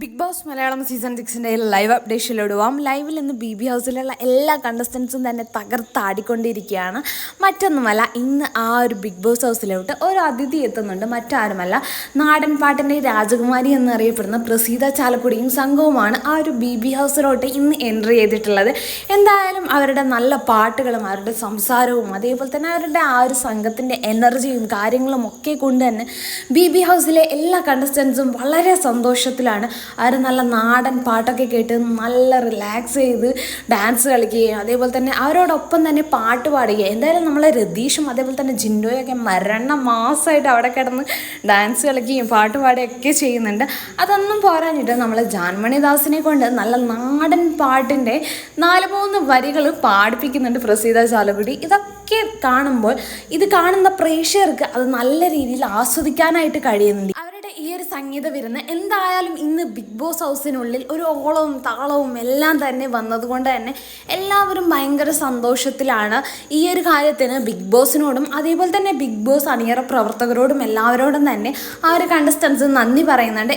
Big boss Malayalam season സിക്സിന്റെ live അപ്ഡേഷനിലിടുവാം ലൈവിൽ ഇന്ന് ബി ബി ഹൗസിലുള്ള എല്ലാ കണ്ടസ്റ്റൻസും തന്നെ തകർത്താടിക്കൊണ്ടിരിക്കുകയാണ് മറ്റൊന്നുമല്ല ഇന്ന് ആ ഒരു ബിഗ് ബോസ് ഹൗസിലോട്ട് ഒരു അതിഥി എത്തുന്നുണ്ട്. മറ്റാരുമല്ല നാടൻ പാട്ടിന്റെ രാജകുമാരി എന്നറിയപ്പെടുന്ന പ്രസീത ചാലക്കുടിയും സംഘവുമാണ് ആ ഒരു ബി ബി ഹൗസിലോട്ട് ഇന്ന് എൻട്രി ചെയ്തിട്ടുള്ളത്. എന്തായാലും അവരുടെ നല്ല പാട്ടുകളും അവരുടെ സംസാരവും അതേപോലെ തന്നെ അവരുടെ ആ ഒരു സംഘത്തിന്റെ എനർജിയും കാര്യങ്ങളും ഒക്കെ കൊണ്ട് തന്നെ ബി ബി ഹൗസിലെ എല്ലാ കണ്ടസ്റ്റൻസും വളരെ സന്തോഷത്തിലാണ് അവർ നല്ല നാടൻ പാട്ടൊക്കെ കേട്ട് നല്ല റിലാക്സ് ചെയ്ത് ഡാൻസ് കളിക്കുകയും അതേപോലെ തന്നെ അവരോടൊപ്പം തന്നെ പാട്ട് പാടുകയും. എന്തായാലും നമ്മളെ രതീഷും അതേപോലെ തന്നെ ജിൻഡോയൊക്കെ മരണ മാസമായിട്ട് അവിടെ കിടന്ന് ഡാൻസ് കളിക്കുകയും പാട്ട് പാടുകയൊക്കെ ചെയ്യുന്നുണ്ട്. അതൊന്നും പോരാഞ്ഞിട്ട് നമ്മൾ ജാൻമണിദാസിനെ കൊണ്ട് നല്ല നാടൻ പാട്ടിന്റെ നാല് മൂന്ന് വരികൾ പാടിപ്പിക്കുന്നുണ്ട് പ്രസീത ചാലക്കുടി. ഇതൊക്കെ കാണുമ്പോൾ ഇത് കാണുന്ന പ്രേക്ഷകർക്ക് അത് നല്ല രീതിയിൽ ആസ്വദിക്കാനായിട്ട് കഴിയുന്നുണ്ട്. സംഗീത വിരുന്ന് എന്തായാലും ഇന്ന് ബിഗ് ബോസ് ഹൗസിനുള്ളിൽ ഒരു ഓളവും താളവും എല്ലാം തന്നെ വന്നതുകൊണ്ട് തന്നെ എല്ലാവരും ഭയങ്കര സന്തോഷത്തിലാണ്. ഈ ഒരു കാര്യത്തിന് ബിഗ് ബോസിനോടും അതേപോലെ തന്നെ ബിഗ് ബോസ് അണിയറ പ്രവർത്തകരോടും എല്ലാവരോടും തന്നെ ആ ഒരു കണ്ടസ്റ്റൻസ് നന്ദി പറയുന്നുണ്ട്.